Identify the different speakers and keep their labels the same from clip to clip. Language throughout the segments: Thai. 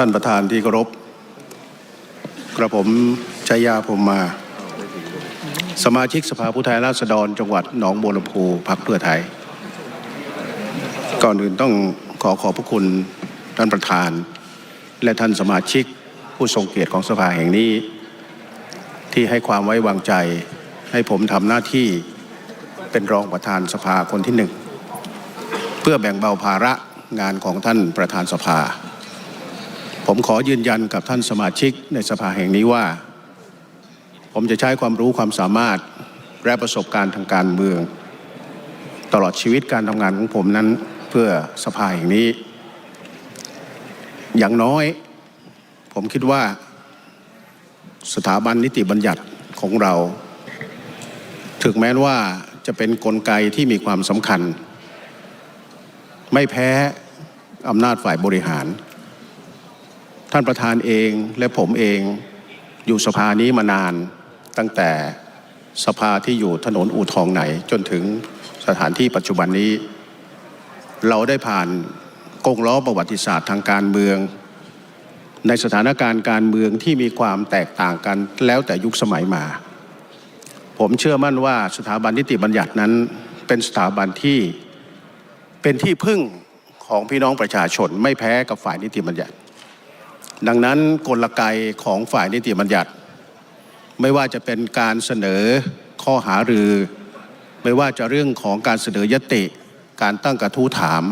Speaker 1: ท่านประธานที่เคารพกระผมชัยาพมมา สมาชิกสภาผู้แทนราษฎรจังหวัดหนองบัวลำพูพักเพื่อไทย ก่อนอื่นต้องขอขอบพระคุณท่านประธาน และท่านสมาชิกผู้ทรงเกียรติของสภาแห่งนี้ ที่ให้ความไว้วางใจ ให้ผมทำหน้าที่เป็นรองประธานสภาคนที่หนึ่ง เพื่อแบ่งเบาภาระงานของท่านประธานสภา ผมขอยืนยันกับท่านสมาชิกในสภาแห่งนี้ว่า ผมจะใช้ความรู้ความสามารถและประสบการณ์ทางการเมือง ตลอดชีวิตการทำงานของผมนั้นเพื่อสภาแห่งนี้ อย่างน้อย ผมคิดว่า สถาบันนิติบัญญัติของเรา ถึงแม้ว่าจะเป็นนกลไกที่มีความสำคัญ ไม่แพ้อำนาจฝ่ายบริหาร ท่านประธานเองและผมเองอยู่สภานี้มานานตั้งแต่สภาที่อยู่ถนนอู่ทองไหนจนถึงสถานที่ปัจจุบันนี้ เราได้ผ่านกงล้อประวัติศาสตร์ทางการเมือง ในสถานการณ์การเมืองที่มีความแตกต่างกันแล้วแต่ยุคสมัยมา ผมเชื่อมั่นว่าสถาบันนิติบัญญัตินั้นเป็นสถาบันที่เป็นที่พึ่งของพี่น้องประชาชนไม่แพ้กับฝ่ายนิติบัญญัติ ดังนั้นกลไกของฝ่ายนิติบัญญัติ ไม่ว่าจะเป็นการเสนอข้อหารือ ไม่ว่าจะเรื่องของการเสนอยติ การตั้งกระทู้ถาม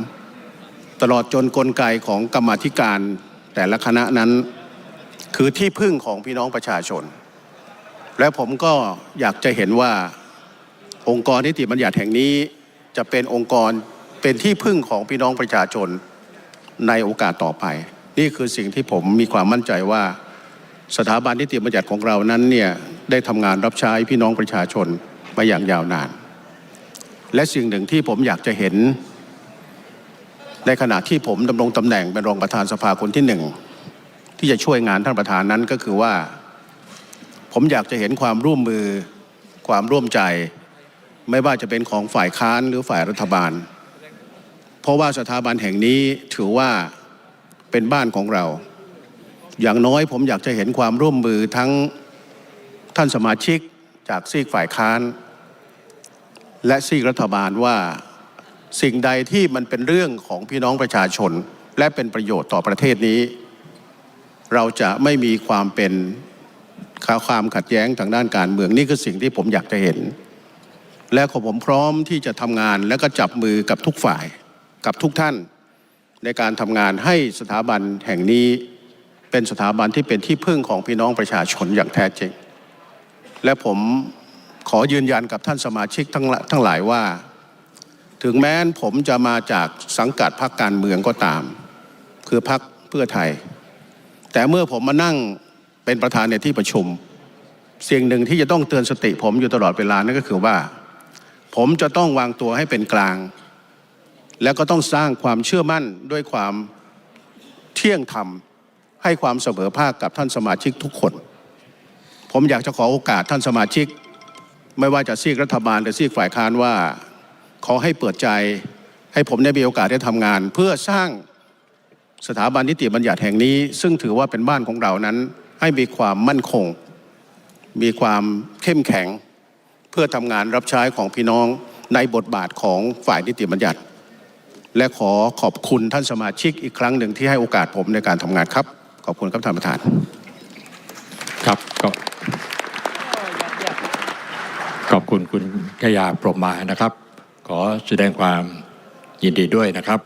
Speaker 1: ตลอดจนกลไกของกรรมธิการแต่ละคณะนั้น คือที่พึ่งของพี่น้องประชาชน และผมก็อยากจะเห็นว่าองค์กรนิติบัญญัติแห่งนี้จะเป็นองค์กรเป็นที่พึ่งของพี่น้องประชาชนในโอกาสต่อไป นี่คือสิ่งที่ผมมีความมั่นใจว่าสถาบันนิติบัญญัติของเรานั้นเนี่ยได้ทำงานรับใช้พี่น้องประชาชนมาอย่างยาวนาน และสิ่งหนึ่งที่ผมอยากจะเห็น ในขณะที่ผมดำรงตำแหน่งเป็นรองประธานสภาคนที่หนึ่งที่จะช่วยงานท่านประธานนั้นก็คือว่า ผมอยากจะเห็นความร่วมมือความร่วมใจ ไม่ว่าจะเป็นของฝ่ายค้านหรือฝ่ายรัฐบาล เพราะว่าสถาบันแห่งนี้ถือว่า เป็นบ้านของเรา อย่างน้อยผมอยากจะเห็นความร่วมมือทั้งท่านสมาชิกจากซีกฝ่ายค้าน และซีกรัฐบาลว่าสิ่งใดที่มันเป็นเรื่องของพี่น้องประชาชน และเป็นประโยชน์ต่อประเทศนี้ เราจะไม่มีความเป็นข้าความขัดแย้งทางด้านการเมืองนี่คือสิ่งที่ผมอยากจะเห็น และขอผมพร้อมที่จะทำงานและก็จับมือกับทุกฝ่ายกับทุกท่าน ในการทำงานให้สถาบันแห่งนี้เป็นสถาบันที่เป็นที่พึ่งของพี่น้องประชาชนอย่างแท้จริง และผมขอยืนยันกับท่านสมาชิกทั้งหลายทั้งหลายว่า ถึงแม้นผมจะมาจากสังกัดพรรคการเมืองก็ตาม คือพรรคเพื่อไทย แต่เมื่อผมมานั่งเป็นประธานในที่ประชุมสิ่งหนึ่งที่จะต้องเตือนสติผมอยู่ตลอดเวลานั่นก็คือว่า ผมจะต้องวางตัวให้เป็นกลาง แล้วก็ต้องสร้างความเชื่อมั่นด้วยความเที่ยงธรรม ให้ความเสมอภาคกับท่านสมาชิกทุกคน ผมอยากจะขอโอกาสท่านสมาชิก ไม่ว่าจะซีกรัฐบาลหรือซีกฝ่ายค้านว่า ขอให้เปิดใจ ให้ผมได้มีโอกาสได้ทำงาน เพื่อสร้างสถาบันนิติบัญญัติแห่งนี้ ซึ่งถือว่าเป็นบ้านของเรานั้น ให้มีความมั่นคง มีความเข้มแข็ง เพื่อทำงานรับใช้ของพี่น้องในบทบาทของฝ่ายนิติบัญญัติ และขอขอบคุณท่านสมาชิกอีกครั้งหนึ่งที่ให้โอกาสผมในการทำงานครับ ขอบคุณครับท่านประธาน
Speaker 2: ครับก็ขอบคุณคุณขยาปรมมานะครับ ขอแสดงความยินดีด้วยนะครับ